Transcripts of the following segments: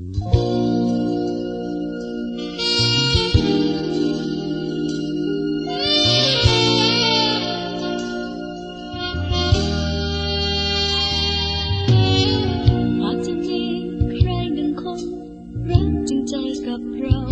หากจะมีใครหนึ่งคนรักจริงใจกับเรา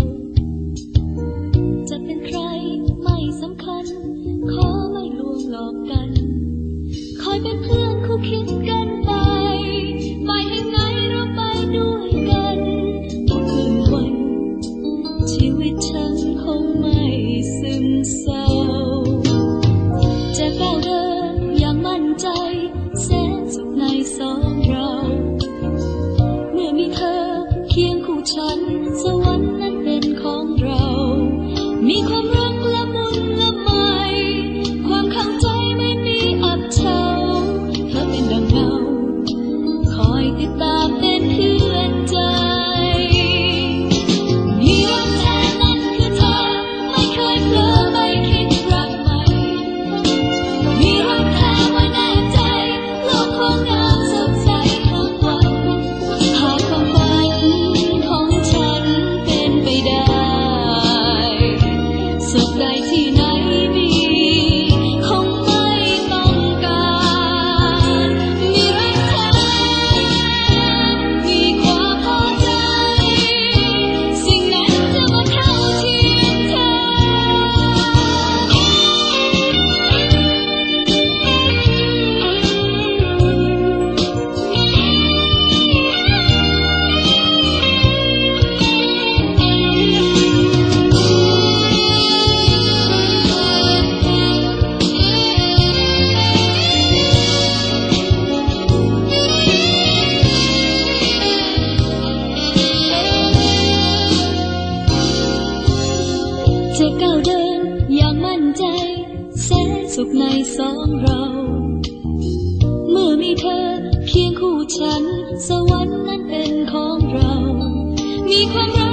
ุขในสองเรา เมื่อมีเธอเคียงคู่ฉัน สวรรค์นั้นเป็นของเรา มีความรัก